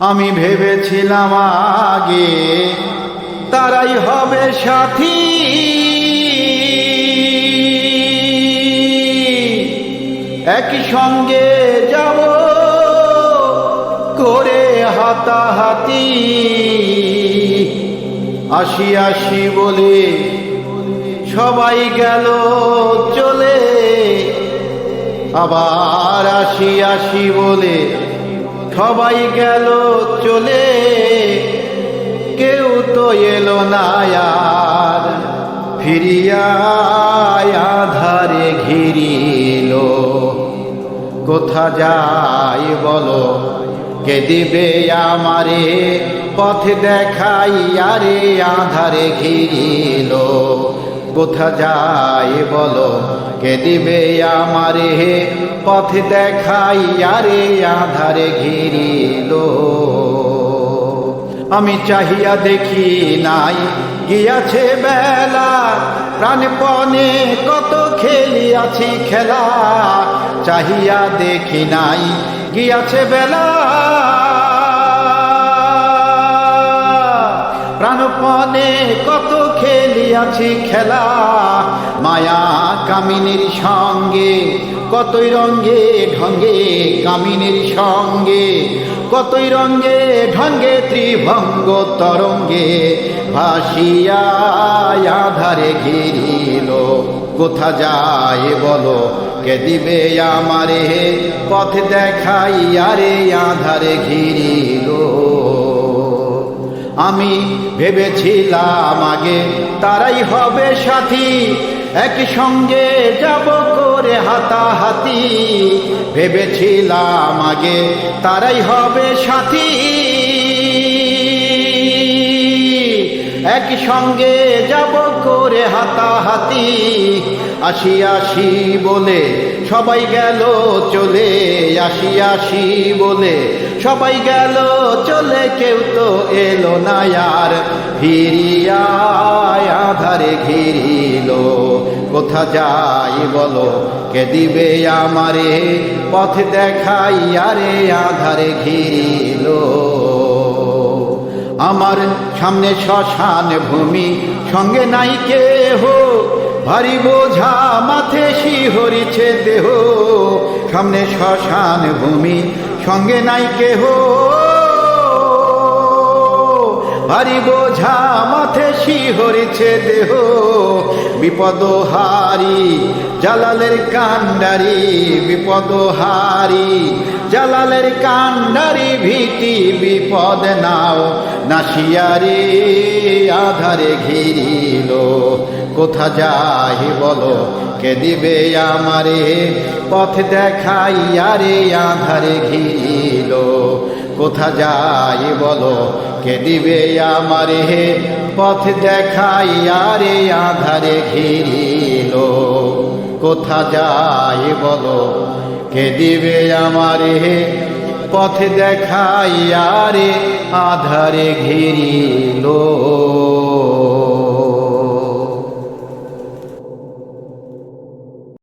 আমি ভেবেছিলাম আগে তারাই হবে সাথী। একই সঙ্গে যাব করে হাতাহাতি। আসি আসি বলে সবাই গেল চলে। আবার আসি আসি বলে সবাই গেল চলে, কেউ তো এলো না আর। ফিরিয়া আধারে ঘিরিল, কোথা যাই বলো, কে দিবে আমারে? পথ দেখাই আরে আধারে ঘিরিল। কোথা যাই বলো? কে দিবে আমারে? পথ দেখাই আরে আধারে ঘিরিল। আমি চাহিয়া দেখি নাই, গিয়াছে বেলা। প্রাণপণে কত খেলিয়াছি খেলা। চাহিয়া দেখি নাই, গিয়াছে বেলা। প্রাণপণে কত খেলিয়াছি খেলা। মায়া কামিনীর সঙ্গে, কতই রঙ্গে ঢঙ্গে কামিনীর সঙ্গে, কতই রঙ্গে ঢঙ্গে ত্রিভঙ্গ তরঙ্গে ভাসিয়া আধারে ঘিরিল। কোথা যায় বলো, কে দিবে আমারে? পথ দেখাই আরে আধারে ঘিরিল। আমি ভেবেছিলাম আগে তারাই হবে সাথী। একই সঙ্গে যাব করে হাতাহাতি। ভেবেছিলাম আগে তারাই হবে সাথী। একই সঙ্গে যাব করে হাতাহাতি। আসি আসি বলে সবাই গেল চলে আসি আসি বলে। সবাই গেল চলে, কেউ তো এলো না আর। ফিরিয়া আধারে ঘিরিল। কোথা যাই বলো, কে দিবে আমারে? পথ দেখাই আরে আধারে ঘিরিল। আমার সামনে শ্মশান ভূমি, সঙ্গে নাই কেহ। ভারী বোঝা মাথে শিহরিছে দেহ। সামনে শ্মশান ভূমি, সঙ্গে নাই কেহ। ভারী বোঝা মাথে শিহরিছে দেহ। বিপদ হারি, জালালের কান্ডারি বিপদ হারি। জালালের কান্ডারি ভীতি বিপদ নাও নাসিয়ারে আধারে ঘিরিল। কোথা যাই বলো, কে দিবে আমারে? পথ দেখাই আরে আধারে ঘিরিল। কোথা যাই বলো, কে দিবে আমারে? পথ দেখাই আরে আধারে ঘিরিল। কোথা যাই বলো? কে দিবে আমারে? পথ দেখাই আরে আধারে ঘিরিল।